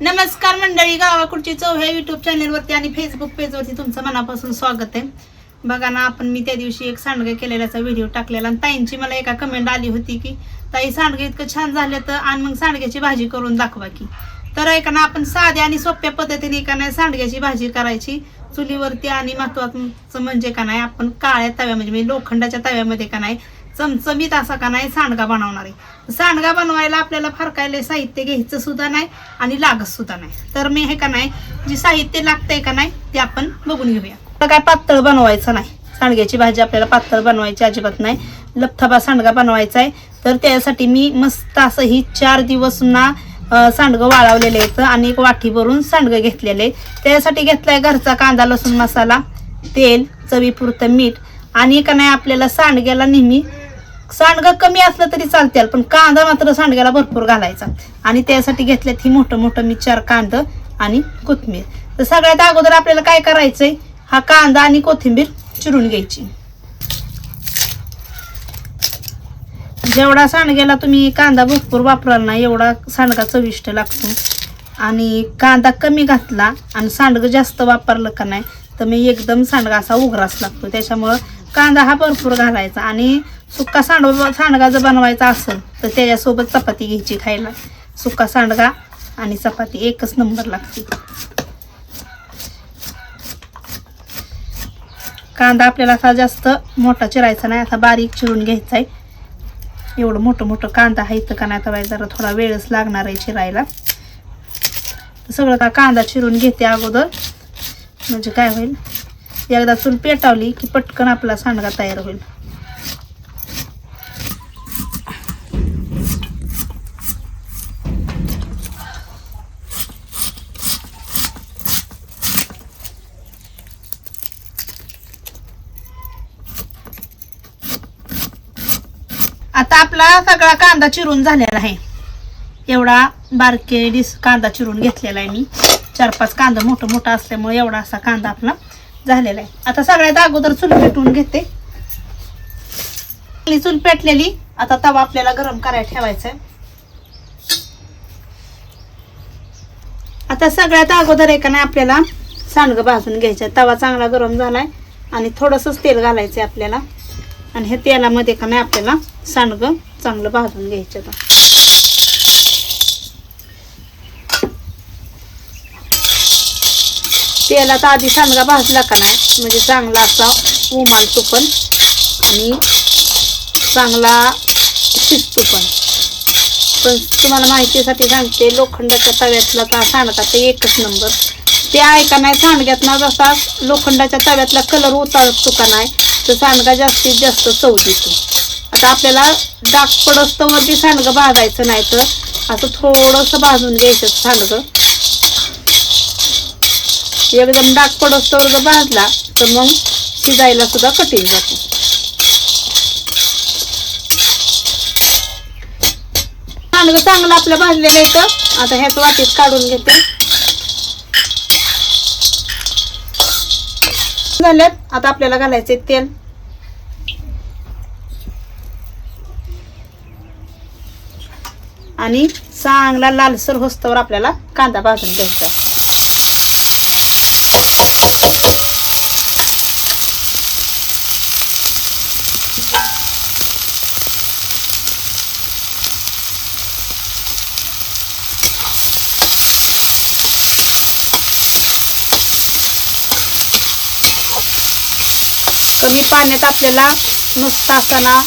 नमस्कार मंडळी गावाकडची चव ह्या युट्यूब चॅनेलवरती आणि फेसबुक पेजवरती तुमचं मनापासून स्वागत आहे. बघा ना आपण मी त्या दिवशी एक सांडगं केलेल्याचा व्हिडिओ टाकलेला आणि ताईंची मला एका कमेंट आली होती की ताई सांडगे इतकं छान झालं तर आणि मग सांडग्याची भाजी करून दाखवा की. तर ऐका ना आपण साध्या आणि सोप्या पद्धतीने का नाही सांडग्याची भाजी करायची. चुलीवरती आणि महत्वाचं म्हणजे का नाही आपण काळ्या तव्या म्हणजे लोखंडाच्या तव्यामध्ये का नाही चमचमीत असा का नाही सांडगा बनवणार. आहे सांडगा बनवायला आपल्याला फार काय साहित्य घ्यायचं सुद्धा नाही आणि लागत सुद्धा नाही. तर मी हे का नाही जे साहित्य लागतंय का नाही ते आपण बघून घेऊया. काय पातळ बनवायचं नाही. सांडग्याची भाजी आपल्याला पातळ बनवायची अजिबात नाही. लपथबा सांडगा बनवायचा आहे. तर त्यासाठी मी मस्त असं ही चार दिवस ना सांडगं वाळवलेलं आहे आणि एक वाटी भरून सांडगं घेतलेलं आहे त्यासाठी घेतलाय घरचा कांदा लसूण मसाला तेल चवीपुरतं मीठ आणि का नाही आपल्याला सांडग्याला नेहमी सांडगं कमी असलं तरी चालतील पण कांदा मात्र सांडग्याला भरपूर घालायचा. आणि त्यासाठी घेतल्यात ही मोठं मोठं मी चार कांदं आणि कोथिंबीर. तर सगळ्यात अगोदर आपल्याला काय करायचंय हा कांदा आणि कोथिंबीर चिरून घ्यायची. जेवढा सांडग्याला तुम्ही कांदा भरपूर वापराल ना एवढा सांडगा चविष्ट लागतो. आणि कांदा कमी घातला आणि सांडगं जास्त वापरलं का नाही तर मी एकदम सांडगा असा उघरास लागतो. त्याच्यामुळं कांदा हा भरपूर घालायचा आणि सुक्का सांडवा सांडगा जर बनवायचा असेल तर त्याच्यासोबत चपाती घ्यायची खायला. सुक्का सांडगा आणि चपाती एकच नंबर लागते. कांदा आपल्याला असा जास्त मोठा चिरायचा नाही असा बारीक चिरून घ्यायचा आहे एवढं मोठं मोठं कांदा आहे तर का नाही तर बाई जरा थोडा वेळच लागणार आहे चिरायला. सगळं का कांदा चिरून घेते अगोदर. म्हणजे काय होईल? एकदा चूल पेटावली की पटकन आपला सांडगा तयार होईल. आता आपला सगळा कांदा चिरून झालेला आहे. एवढा बारके डिस कांदा चिरून घेतलेला आहे मी. चार पाच कांदा मोठं मोठं असल्यामुळे एवढा असा कांदा आपला झालेला आहे. आता सगळ्यात अगोदर चूल पेटवून घेते. चूल पेटलेली आता तवा आपल्याला गरम करायला ठेवायचा आहे आता सगळ्यात अगोदर एका नाही आपल्याला सांडगं भाजून घ्यायचं तवा चांगला गरम झालाय आणि थोडंसंच तेल घालायचं आहे आपल्याला. आणि हे तेलामध्ये का नाही आपल्याला सांडगं चांगलं भाजून घ्यायचं तेलात आधी सांडगा भाजला का नाही? म्हणजे चांगला असा उमालतो पण. आणि चांगला शिजतो पण. पण तुम्हाला माहितीसाठी सांगते लोखंडाच्या तव्यातला तर सांडगा ते एकच नंबर ते आहे का नाही सांडग्यात ना जसा लोखंडाच्या तव्यातला कलर उतरतो का नाही तर सांडगा जास्तीत जास्त चव देतो. आता आपल्याला डाग पडस्तवरती सांडगं भाजायचं नाही तर असं थोडंसं भाजून घ्यायचं सांडगं. एकदम डाग पडस्तवर जर भाजला तर मग शिजायला सुद्धा कठीण जातो. सांडगं चांगलं आपलं भाजलेलं येतं आता ह्याच वाटीत काढून घेते. झाल्यात. आता आपल्याला घालायचे तेल. आणि चांगला लालसर होस्तवर आपल्याला कांदा भाजून घ्यायचा कमी पाण्यात आपल्याला नुसता असताना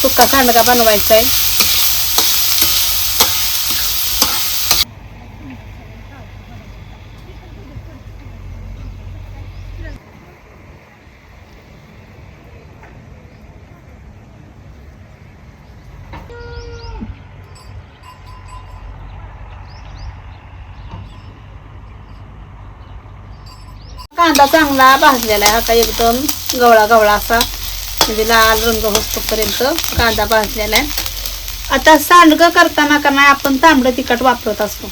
सुका सांडगा बनवायचा आहे कांदा चांगला भाजलेला आहे. आता एकदम गवळा गवळा असा म्हणजे लाल रंग होतोपर्यंत कांदा भाजलेला आहे. आता सांडगं करताना का नाही आपण तांबडं तिखट वापरत असतो.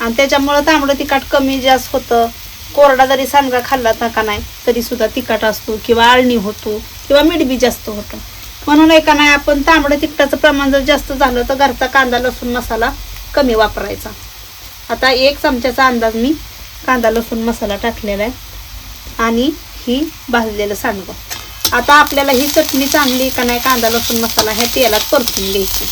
आणि त्याच्यामुळं तांबडं तिखट कमी जास्त होतं. कोरडा जरी सांडगा खाल्ला ना का नाही तरीसुद्धा तिखट असतो किंवा आळणी होतो किंवा मीठबी जास्त होतं. म्हणून एका का नाही आपण तांबडं तिखटाचं प्रमाण जर जास्त झालं तर घरचा कांदा लसूण मसाला कमी वापरायचा. आता एक चमच्याचा अंदाज मी कांदा लसूण मसाला टाकलेला आहे. आणि ही भाजलेलं सांडगं. आता आपल्याला ही चटणी चांगली का नाही कांदा लसूण मसाला ह्या तेलात परतून घ्यायची.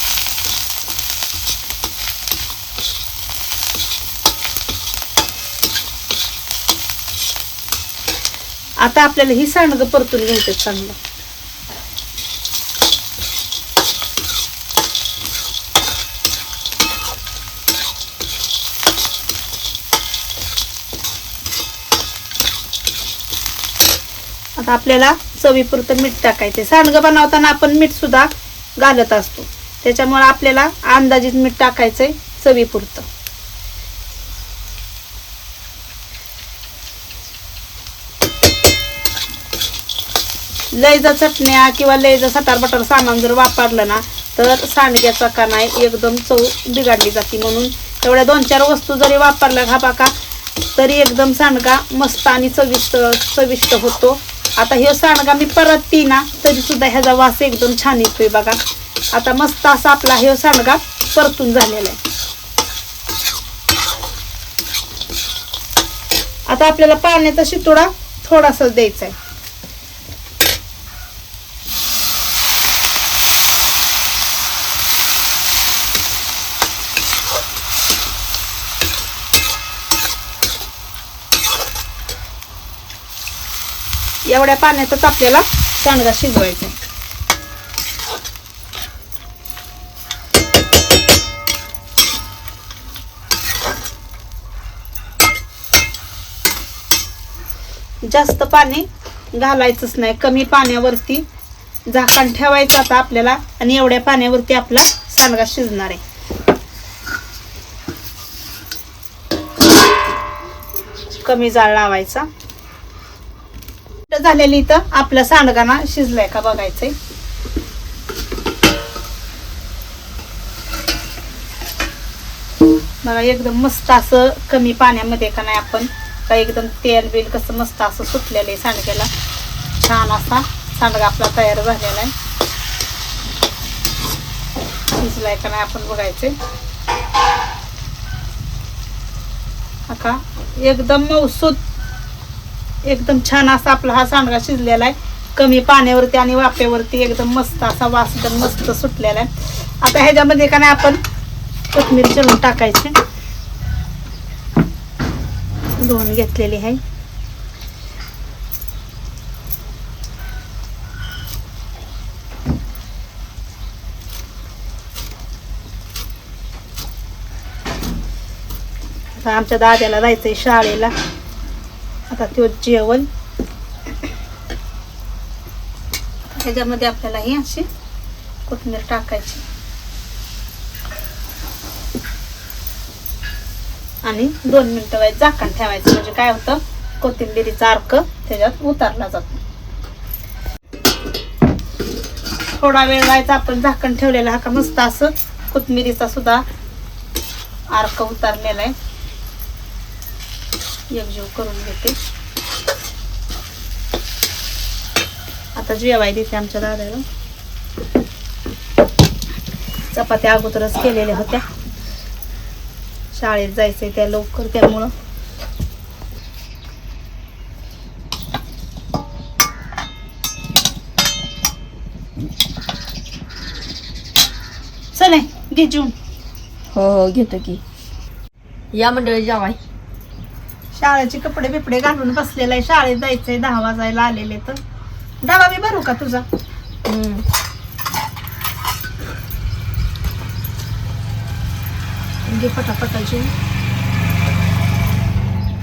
आता आपल्याला ही सांडगं परतून घ्यायचं चांगलं. आता आपल्याला चवीपुरतं मीठ टाकायचं सांडगं बनवताना आपण मीठ सुद्धा घालत असतो. त्याच्यामुळे आपल्याला अंदाजित मीठ टाकायचंय चवीपुरतं. लयजा चटण्या किंवा लयजा सटार बटार सामान जर वापरलं ना तर सांडग्याचा का नाही एकदम चव बिघडली जाते. म्हणून एवढ्या दोन चार वस्तू जरी वापरल्या घाबा का तरी एकदम सांडगा मस्त आणि चविष्ट चविष्ट होतो. आता हे सांडगा मी परत ती ना तरी सुद्धा ह्याचा वास एकदम छान येतोय बघा. आता मस्त असा आपला हे सांडगा परतून झालेला आहे. आता आपल्याला पाण्याचा शितोडा थोडासा द्यायचा आहे. एवढ्या पाण्यातच आपल्याला सांडगा शिजवायचा आहे. जास्त पाणी घालायचंच नाही. कमी पाण्यावरती झाकण ठेवायचं आता आपल्याला आणि एवढ्या पाण्यावरती आपला सांडगा शिजणार आहे. कमी जाळ लावायचा. झालेली इथं. आपल्या सांडगाना शिजलाय का बघायचंय. बघा एकदम मस्त असं कमी पाण्यामध्ये का नाही आपण का एकदम तेल बिल कसं मस्त असं सुटलेलं आहे सांडग्याला. छान असा सांडगा आपला तयार झालेला आहे. शिजलाय का नाही आपण बघायचे का एकदम मौसूद एकदम छान असा आपला हा सांडगा शिजलेला आहे. कमी पाण्यावरती आणि वाफेवरती एकदम मस्त असा वास एकदम मस्त सुटलेला आहे. आता ह्याच्यामध्ये का नाही आपण कोथमीर चिरून टाकायचे. धुवून घेतलेली आहे. आमच्या दाद्याला जायचंय शाळेला. आता तो जेवण. ह्याच्यामध्ये आपल्याला ही अशी कोथिंबीर टाकायची. आणि दोन मिनिटं वेळ झाकण ठेवायचं म्हणजे काय होतं? कोथिंबिरीचा अर्क त्याच्यात उतारला जातो. थोडा वेळ व्हायचा आपण झाकण ठेवलेला हा का मस्त असं? कोथिंबिरीचा सुद्धा अर्क उतारलेला आहे. एकजीव करून घेते. आता जेवाय देते आमच्या दादाला. चपात्या अगोदरच केलेल्या होत्या. शाळेत जायचंय त्या लवकर त्यामुळं. चले घे जेवून हो हो घेतो की. या मंडळी जावाय. शाळेचे कपडे बिपडे घालून बसलेला आहे. शाळेत जायचंय दहा वाजायला आलेले तर डबा मी भरू का तुझा? घे पटापटा जेवून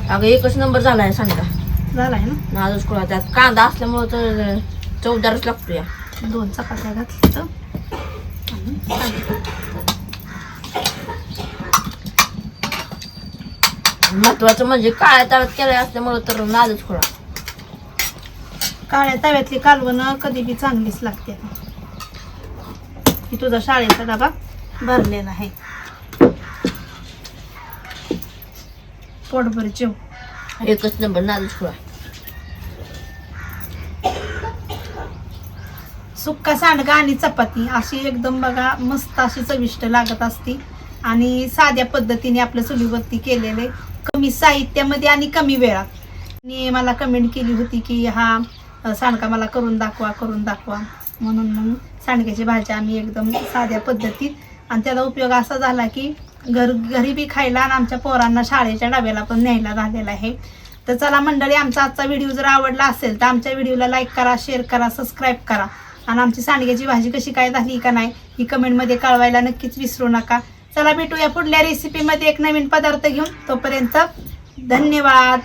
अगं एकच नंबर झालाय सांगा. झालाय ना? नाजूच कुळा त्यात कांदा असल्यामुळं तर चौदारच लागतो या दोन चपात्या घातल्या तर आणि सांडगे. महत्वाचं म्हणजे काळ्या तव्यात केलं असल्यामुळं तर नाजूच कुळा काळ्या तव्यातली कालवणं कधी बी चांगलीच लागते. की तुझा शाळेचा डबा भरलेला आहे. पोटभर जेव. एकच नंबर नाजूच कुळा सुक्का सांडगा आणि चपाती अशी एकदम बघा मस्त अशी चविष्ट लागत असती. आणि साध्या पद्धतीने आपलं चुलीवरती केलेलं कमी साहित्यामध्ये आणि कमी वेळात. आणि मला कमेंट केली होती की हा सांडका मला करून दाखवा करून दाखवा. म्हणून मग सांडग्याची भाजी आम्ही एकदम साध्या पद्धतीत आणि त्याचा उपयोग असा झाला की घर घरी बी खायला आणि आमच्या पोरांना शाळेच्या डब्याला पण न्यायला झालेला आहे. तर चला मंडळी आमचा आजचा व्हिडिओ जर आवडला असेल तर आमच्या व्हिडिओला लाईक करा शेअर करा सबस्क्राईब करा. आणि आमची सांडग्याची भाजी कशी काय झाली का नाही ही कमेंटमध्ये कळवायला नक्कीच विसरू नका. चला भेटूया पुढल्या रेसिपीमध्ये एक नवीन पदार्थ घेऊन तोपर्यंत धन्यवाद.